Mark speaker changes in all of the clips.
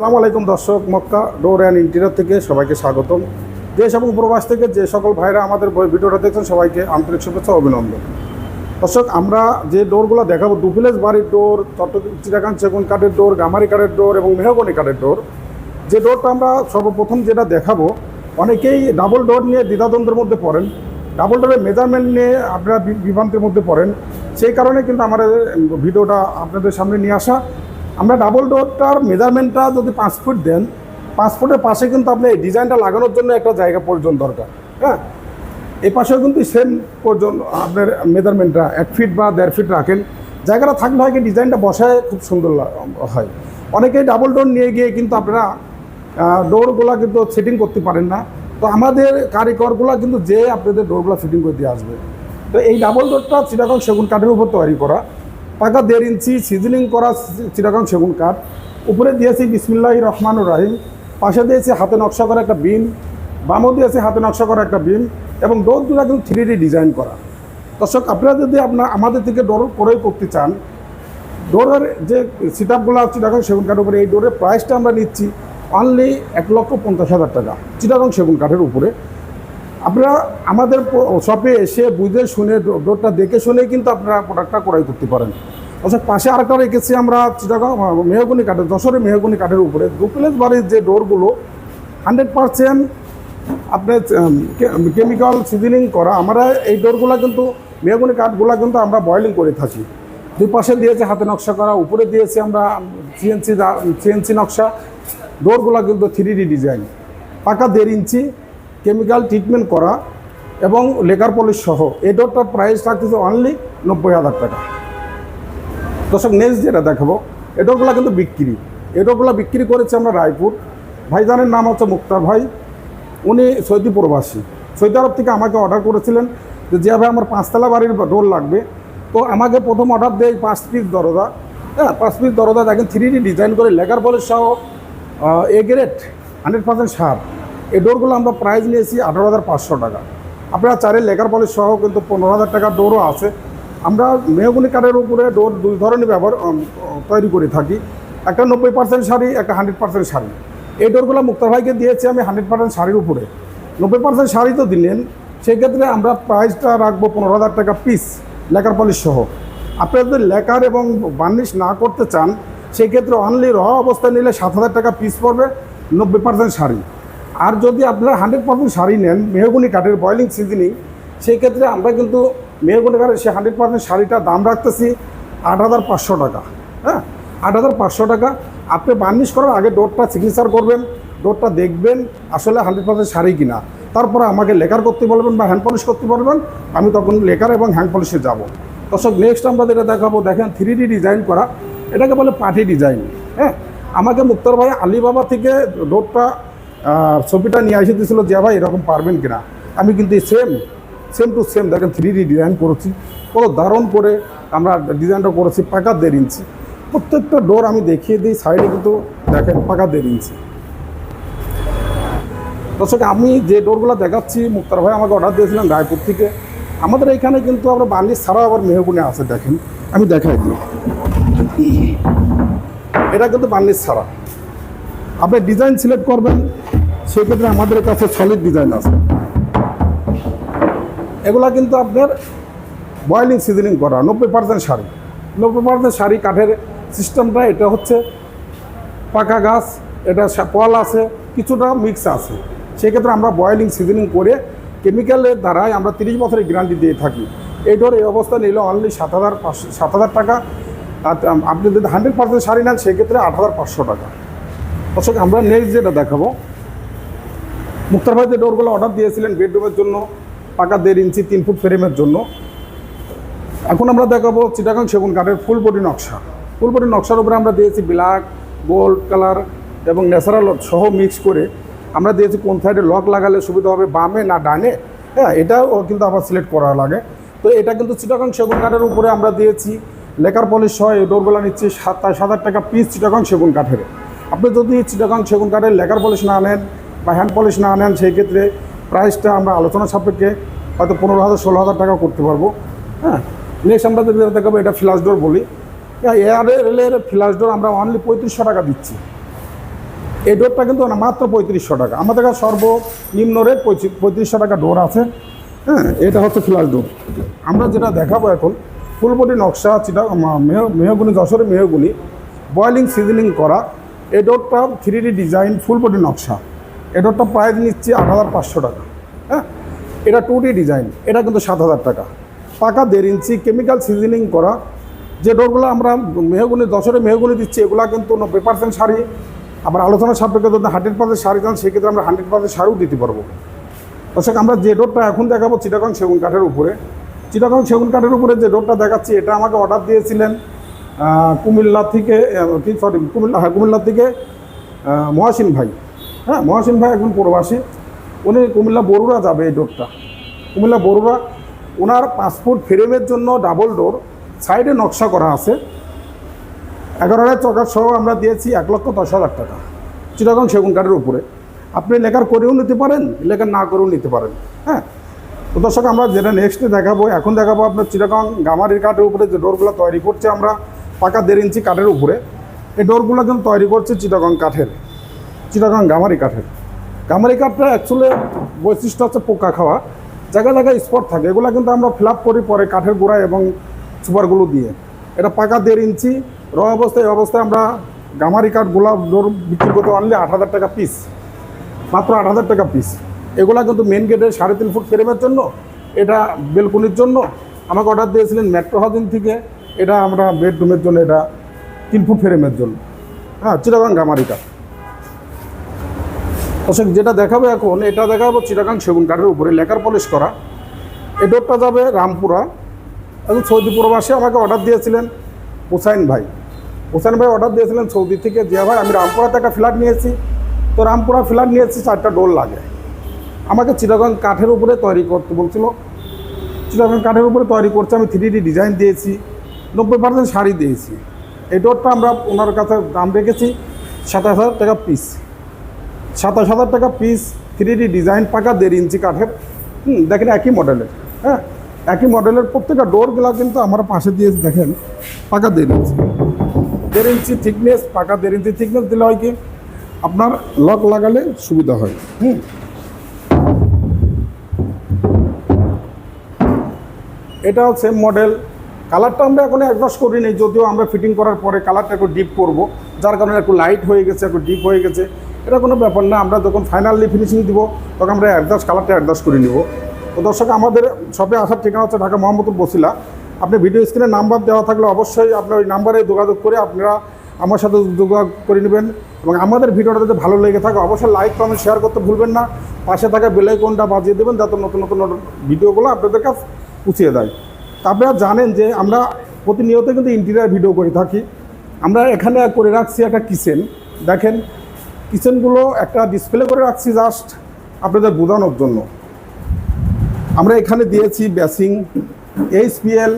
Speaker 1: আসসালামু আলাইকুম দর্শক, মক্কা ডোর অ্যান্ড ইন্টেরিয়র থেকে সবাইকে স্বাগতম। দেশ এবং প্রবাস থেকে যে সকল ভাইরা আমাদের ভিডিওটা দেখছেন, সবাইকে আন্তরিক শুভেচ্ছা অভিনন্দন। দর্শক, আমরা যে ডোরগুলো দেখাবো দুফিলেজ বাড়ির ডোর চিটাগাং সেগুন কাঠের ডোর, গামারি কাঠের ডোর এবং মেহগনি কাঠের ডোর। যে ডোরটা আমরা সর্বপ্রথম যেটা দেখাবো, অনেকেই ডাবল ডোর নিয়ে দ্বিধাদ্বন্দ্বের মধ্যে পড়েন, ডাবল ডোরের মেজারমেন্ট নিয়ে আপনারা বিভ্রান্তির মধ্যে পড়েন। সেই কারণে কিন্তু আমাদের ভিডিওটা আপনাদের সামনে নিয়ে আসা। আমরা ডাবল ডোরটার মেজারমেন্টটা যদি পাঁচ ফুট দেন, পাঁচ ফুটের পাশে কিন্তু আপনি এই ডিজাইনটা লাগানোর জন্য একটা জায়গা প্রয়োজন দরকার হ্যাঁ? এই পাশেও কিন্তু সেম পর্যন্ত আপনার মেজারমেন্টটা এক ফিট বা দেড় ফিট রাখেন। জায়গাটা থাকলে হয় কি ডিজাইনটা বসায় খুব সুন্দর হয়। অনেকেই ডাবল ডোর নিয়ে গিয়ে কিন্তু আপনারা ডোরগুলো কিন্তু সেটিং করতে পারেন না। তো আমাদের কারিগরগুলো কিন্তু যে আপনাদের ডোরগুলো ফিটিং করে দিয়ে আসবে। তো এই ডাবল ডোরটা চিটাগং সেগুন কাঠের উপর তৈরি করা। পাকা দেড় ইঞ্চি সিজনিং করা চিটাগং সেগুন কাঠ। উপরে দিয়েছি বিসমিল্লাহ রহমানুর রাহিম। পাশে দিয়েছি হাতে নকশা করা একটা বিম। বামও দিয়েছি হাতে নকশা করা একটা বিম এবং ডোর দুটা কিন্তু থ্রি ডি ডিজাইন করা। দর্শক, আপনারা যদি আপনার আমাদের থেকে ডোর ক্রয় করতে চান ডোরের যে সিট আপগুলো চিটাগং সেগুন কাঠের উপরে, এই ডোরের প্রাইসটা আমরা নিচ্ছি অনলি এক লক্ষ পঞ্চাশ হাজার টাকা। চিটাগং সেগুন কাঠের উপরে। আপনারা আমাদের শপে এসে বুঝে শুনে ডোরটা দেখে শুনেই কিন্তু আপনারা প্রোডাক্টটা ক্রয় করতে পারেন। আচ্ছা পাশে আরেকটা রেখেছি আমরা মেহগুনি কাঠের, যশোরের মেহগুনি কাঠের উপরে। ডুপ্লেস বাড়ির যে ডোরগুলো হান্ড্রেড পারসেন্ট আপনার কেমিক্যাল সিজনিং করা, আমরা এই ডোরগুলো কিন্তু, মেহগুনি কাঠগুলো কিন্তু আমরা বয়লিং করে থাকি। দুই পাশে দিয়েছে হাতে নকশা করা, উপরে দিয়েছি আমরা সিএনসি সিএনসি নকশা। ডোরগুলো কিন্তু থ্রি ডি ডিজাইন পাকা দেড় ইঞ্চি কেমিক্যাল ট্রিটমেন্ট করা এবং লেকার পলিশ সহ। এই প্রাইস থাকতেছে অনলি নব্বই হাজার টাকা। দর্শক নেক্সট যেটা দেখাবো ডোরগুলো কিন্তু বিক্রি। ডোরগুলো বিক্রি করেছে আমরা রায়পুর। ভাইজানের নাম হচ্ছে মুক্তার ভাই। উনি সৌদি প্রবাসী। সৌদি আরব থেকে আমাকে অর্ডার করেছিলেন যে যেভাবে আমার পাঁচতলা বাড়ির ডোর লাগবে। তো আমাকে প্রথম অর্ডার দেয় পাঁচ পিস দরজা। হ্যাঁ পাঁচ পিস দরজা দেখেন থ্রি ডিজাইন করে লেকার পলিশ সহ A grade hundred percent sir এই ডোরগুলো আমরা প্রাইস নিয়েছি আঠারো হাজার পাঁচশো টাকা। আপনারা চারের লেকার পলিশ সহ কিন্তু পনেরো হাজার টাকার ডোরও আছে। আমরা মেহগুনি কাঠের উপরে ডোর দুই ধরনের ব্যবহার তৈরি করে থাকি। একটা নব্বই পার্সেন্ট শাড়ি, একটা হান্ড্রেড পার্সেন্ট শাড়ি। এই ডোরগুলো মুক্তার ভাইকে দিয়েছি আমি হান্ড্রেড পার্সেন্ট শাড়ির উপরে। নব্বই পার্সেন্ট শাড়ি তো দিলেন, সেক্ষেত্রে আমরা প্রাইসটা রাখব পনেরো হাজার টাকা পিস লেকার পলিশ সহ। আপনারা যদি লেকার এবং বার্নিশ না করতে চান সেই ক্ষেত্রে অনলি র অবস্থায় নিলে সাত হাজার টাকা পিস পড়বে, নব্বই পার্সেন্ট শাড়ি। আর যদি আপনারা হান্ড্রেড পার্সেন্ট শাড়ি নেন, মেহগুনি কাঠের বয়লিং সিজনিং সেই ক্ষেত্রে আমরা কিন্তু মেহগুনি কাঠের সে হান্ড্রেড পার্সেন্ট শাড়িটার দাম রাখতেছি আট হাজার পাঁচশো টাকা হ্যাঁ? আট হাজার পাঁচশো টাকা। আপনি বার্নিশ করার আগে ডোরটা সিগনেচার করবেন, ডোরটা দেখবেন আসলে হান্ড্রেড পার্সেন্ট শাড়ি কিনা। তারপরে আমাকে লেকার করতে বলবেন বা হ্যান্ড পলিশ করতে বলবেন, আমি তখন লেকার এবং হ্যান্ড পলিশে যাব। দর্শক নেক্সট আমরা যেটা দেখাবো, দেখেন থ্রি ডি ডিজাইন করা, এটাকে বলে পাটি ডিজাইন হ্যাঁ? আমাকে মুক্তার ভাই আলিবাবা থেকে ডোরটা ছবিটা নিয়ে এসে দিয়েছিল, যে ভাই এরকম পারবেন কিনা? আমি কিন্তু সেম সেম টু সেম দেখেন থ্রি ডি ডিজাইন করেছি। কত দারুণ করে আমরা ডিজাইনটা করেছি পাকা দেড় ইঞ্চি প্রত্যেকটা ডোর আমি দেখিয়ে দিই সাইডে কিন্তু দেখেন পাকা দেড় ইঞ্চি দর্শক, আমি যে ডোরগুলো দেখাচ্ছি, মুক্তার ভাই আমাকে অর্ডার দিয়েছিলেন রায়পুর থেকে। আমাদের এখানে কিন্তু আমরা বার্নিশ ছাড়াও আবার মেহগুনে আছে, দেখেন। আমি দেখাই দিই। এটা কিন্তু বার্নিশ ছাড়া। আপনি ডিজাইন সিলেক্ট করবেন সেক্ষেত্রে আমাদের কাছে সলিড ডিজাইন আছে। এগুলা কিন্তু আপনার বয়েলিং সিজনিং করা, নব্বই পার্সেন্ট শাড়ি নব্বই পার্সেন্ট শাড়ি কাঠের সিস্টেমটা এটা হচ্ছে পাকা গাছ, এটা পল আছে, কিছুটা মিক্স আছে। সেক্ষেত্রে আমরা বয়েলিং সিজনিং করে কেমিক্যালের দ্বারাই আমরা তিরিশ বছরের গ্যারান্টি দিয়ে থাকি। এই ডোর এই অবস্থা নিলে অনলি সাত হাজার পাঁচশো, সাত হাজার টাকা। আপনি যদি হান্ড্রেড পার্সেন্ট শাড়ি নেন, সেক্ষেত্রে আট হাজার পাঁচশো টাকা। দর্শক, আমরা নেক্সট যেটা দেখাবো মুক্তার ভাই যে ডোরগুলো অর্ডার দিয়েছিলেন বেডরুমের জন্য, পাকা দেড় ইঞ্চি, তিন ফুট ফ্রেমের জন্য। এখন আমরা দেখাবো চিটাগাং সেগুন কাঠের ফুল বডি নকশা। ফুল বডি নকশার উপরে আমরা দিয়েছি ব্ল্যাক গোল্ড কালার এবং ন্যাচারাল সহ মিক্স করে আমরা দিয়েছি কোন সাইডে লক লাগালে সুবিধা হবে, বামে না ডানে? হ্যাঁ এটাও কিন্তু আবার সিলেক্ট করা লাগে। তো এটা কিন্তু চিটাগাং সেগুন কাঠের উপরে আমরা দিয়েছি। লেকার পলিশ এই ডোরগুলো নিচ্ছি সাতাশ হাজার টাকা পিস চিটাগাং সেগুন কাঠের। আপনি যদি চিটাগাং সেগুন কাঠের লেকার পলিশ না নেন বা হ্যান্ড পলিশ না নেন, সেই ক্ষেত্রে প্রাইসটা আমরা আলোচনা সাপেক্ষে হয়তো পনেরো হাজার, ষোলো হাজার টাকা করতে পারব। হ্যাঁ? নেক্সট আমরা যদি দেখাবো, এটা ফ্লাশ ডোর বলি। এয়ার রেলের ফ্লাশ ডোর আমরা অনলি পঁয়ত্রিশশো টাকা দিচ্ছি। এই ডোরটা কিন্তু না, মাত্র পঁয়ত্রিশশো টাকা। আমাদের কাছে সর্বনিম্ন রেট পঁয়ত্রিশশো টাকা ডোর আছে। হ্যাঁ এটা হচ্ছে ফ্ল্যাশ ডোর আমরা যেটা দেখাবো এখন ফুল বডি নকশা, চিটা মেহ- মেহগুনি, যশোরের মেহগুনি বয়েলিং সিজনিং করা, এই ডোরটা three D design full body নকশা। এই ডোরটা প্রাইস নিচ্ছি আট হাজার পাঁচশো টাকা হ্যাঁ? এটা টু ডিজাইন এটা কিন্তু সাত হাজার টাকা। পাকা দেড় ইঞ্চি কেমিক্যাল সিজনিং করা, যে ডোরগুলো আমরা মেহগুনি, দশরে মেহগুনি দিচ্ছি, এগুলো কিন্তু নব্বই পার্সেন্ট শাড়ি। আবার আলোচনা সাপেক্ষে যদি হান্ড্রেড পার্সেন্ট শাড়ি চান, সেক্ষেত্রে আমরা হান্ড্রেড পার্সেন্ট শাড়িও দিতে পারব। দর্শক, আমরা যে ডোরটা এখন দেখাবো চিটাগং সেগুন কাঠের উপরে। চিটাগং সেগুন কাঠের উপরে যে ডোরটা দেখাচ্ছি, এটা আমাকে অর্ডার দিয়েছিলেন কুমিল্লা থেকে সরি কুমিল্লা হ্যাঁ কুমিল্লা থেকে মহাসিন ভাই। হ্যাঁ মহাসিন ভাই একজন প্রবাসী। উনি কুমিল্লা বরুড়া যাবে এই ডোরটা। কুমিল্লা বরুড়া ওনার পাসপোর্ট ফ্রেমের জন্য ডাবল ডোর সাইডে নকশা করা আছে। এগারো হাজার চকার সহ আমরা দিয়েছি এক লক্ষ দশ হাজার টাকা। চিটাগং সেগুন কাঠের উপরে। আপনি লেখার করেও নিতে পারেন, লেখার না করেও নিতে পারেন। হ্যাঁ তো দর্শক, আমরা যেটা নেক্সটে দেখাবো, এখন দেখাবো আপনার চিটাগং গামারির কাঠের উপরে যে ডোরগুলো তৈরি করছে আমরা, পাকা দেড় ইঞ্চি কাঠের উপরে। এই ডোরগুলো কিন্তু তৈরি করছে চিটাগং কাঠের। চিটাগং গামারি কাঠের। গামারি কাঠটা অ্যাকচুয়ালি বৈশিষ্ট্য হচ্ছে পোকা খাওয়া। জায়গায় জায়গায় স্পট থাকে, এগুলো কিন্তু আমরা ফিল করি পরে কাঠের গোড়া এবং সুপারগুলো দিয়ে। এটা পাকা দেড় ইঞ্চি র অবস্থায় অবস্থায় আমরা গামারি কাঠ গোলাপ ডোর বিক্রি করতে আনলে আট হাজার টাকা পিস মাত্র আট হাজার টাকা পিস এগুলা কিন্তু মেন গেটের সাড়ে তিন ফুট ফ্রেমের জন্য, এটা বেলকুনির জন্য। আমাকে অর্ডার দিয়েছিলেন মেট্রো হাউজিং থেকে, এটা আমরা বেডরুমের জন্য এটা তিন ফুট ফ্রেমের জন্য। হ্যাঁ চিটাগাং গামারিকা দর্শক যেটা দেখাবো এখন, এটা দেখাবো চিটাগাং সেগুন কাঠের উপরে, লেকার পলিশ করা। এই ডোরটা যাবে রামপুরা এবং সৌদি প্রবাসী আমাকে অর্ডার দিয়েছিলেন হুসাইন ভাই। হুসাইন ভাই অর্ডার দিয়েছিলেন সৌদি থেকে, যে ভাই, আমি রামপুরাতে একটা ফ্ল্যাট নিয়েছি। তো রামপুরা ফ্ল্যাট নিয়েছি, চারটা ডোর লাগে। আমাকে চিটাগং কাঠের উপরে তৈরি করতে বলছিল। চিটাগং কাঠের উপরে তৈরি করছে, আমি থ্রি ডি ডিজাইন দিয়েছি, নব্বই পার্সেন্ট শাড়ি দিয়েছি। এই ডোরটা আমরা ওনার কাছে দাম রেখেছি সাতাশ হাজার টাকা পিস সাতাশ হাজার টাকা পিস থ্রি ডি ডিজাইন পাকা দেড় ইঞ্চি কাঠের। হুম, দেখেন একই মডেলের হ্যাঁ? একই মডেলের প্রত্যেকটা ডোরগুলো কিন্তু আমার পাশে দিয়ে দেখেন পাকা দেড় ইঞ্চি। দেড় ইঞ্চি থিকনেস পাকা দেড় ইঞ্চি থিকনেস দিলে হয় কি? আপনার লক লাগালে সুবিধা হয়। হুম। এটা হচ্ছে মডেল কালারটা আমরা এখন অ্যাডজাস্ট করিনি, যদিও আমরা ফিটিং করার পরে কালারটা একটু ডিপ করব, যার কারণে একটু লাইট হয়ে গেছে, একটু ডিপ হয়ে গেছে। এটা কোনো ব্যাপার না, আমরা যখন ফাইনালি ফিনিশিং দিব, তখন আমরা অ্যাডজাস্ট কালারটা অ্যাডজাস্ট করে নিব। তো দর্শক, আমাদের শপে আসার ঠিকানা হচ্ছে ঢাকা মোহাম্মদপুর বসিলা। আপনি ভিডিও স্ক্রিনে নাম্বার দেওয়া থাকলে অবশ্যই আপনার ওই নাম্বারে যোগাযোগ করে আপনারা আমার সাথে যোগাযোগ করে নেবেন। এবং আমাদের ভিডিওটা যদি ভালো লেগে থাকে, অবশ্যই লাইক কমেন্ট শেয়ার করতে ভুলবেন না। পাশে থাকা বেলাইকনটা বাজিয়ে দেবেন, যাতে নতুন নতুন ভিডিওগুলো আপনাদের কাছে পুছিয়ে দেয়। আপনারা জানেন যে আমরা প্রতিনিয়ত কিন্তু ইন্টেরিয়ার ভিডিও করে থাকি। আমরা এখানে করে রাখছি একটা কিচেন দেখেন কিচেনগুলো একটা ডিসপ্লে করে রাখছি জাস্ট আপনাদের বোঝানোর জন্য। আমরা এখানে দিয়েছি বেসিং এইচপিএল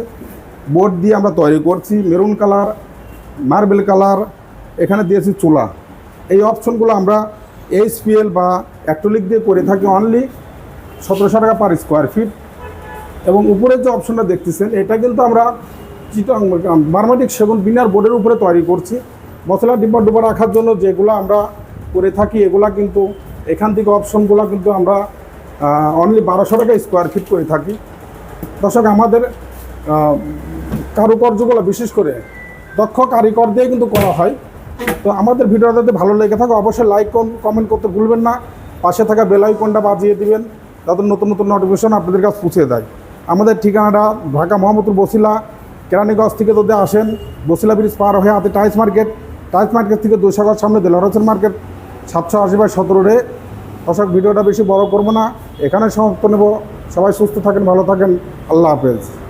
Speaker 1: বোর্ড দিয়ে আমরা তৈরি করছি মেরুন কালার মার্বেল কালার এখানে দিয়েছি চুলা। এই অপশনগুলো আমরা এইচপিএল বা অ্যাক্টোলিক দিয়ে করে থাকি অনলি সতেরোশো টাকা পার স্কোয়ার ফিট এবং উপরের যে অপশনটা দেখতেছেন, এটা কিন্তু আমরা চিটাং বার্মাটিক সেগুন বিনার বোর্ডের উপরে তৈরি করছি। মশলা ডিব্বা ডুবা রাখার জন্য যেগুলো আমরা করে থাকি, এগুলা কিন্তু এখান থেকে অপশনগুলো কিন্তু আমরা অনলি বারোশো টাকা স্কোয়ার ফিট করে থাকি। দর্শক, আমাদের কারুকার্যগুলো বিশেষ করে দক্ষ কারিগর দিয়ে কিন্তু করা হয়। তো আমাদের ভিডিওটা যদি ভালো লেগে থাকে, অবশ্যই লাইক কমেন্ট করতে ভুলবেন না। পাশে থাকা বেল আইকনটা বাজিয়ে দিবেন, যাতে নতুন নতুন নোটিফিকেশন আপনাদের কাছে পৌঁছে দেয় আমাদের ঠিকানাটা ঢাকা মোহাম্মদপুর বসিলা, কেরানীগঞ্জ থেকে যদি আসেন, বসিলা ব্রিজ পার হয়ে হাতে টাইস মার্কেট টাইস মার্কেট থেকে দুশো গজ সামনে দেলারচন মার্কেট সাতশো আশি বাই সতেরো রে। দর্শক, ভিডিওটা বেশি বড় করব না। এখানে সমাপ্ত নেব। সবাই সুস্থ থাকেন, ভালো থাকেন। আল্লাহ হাফেজ।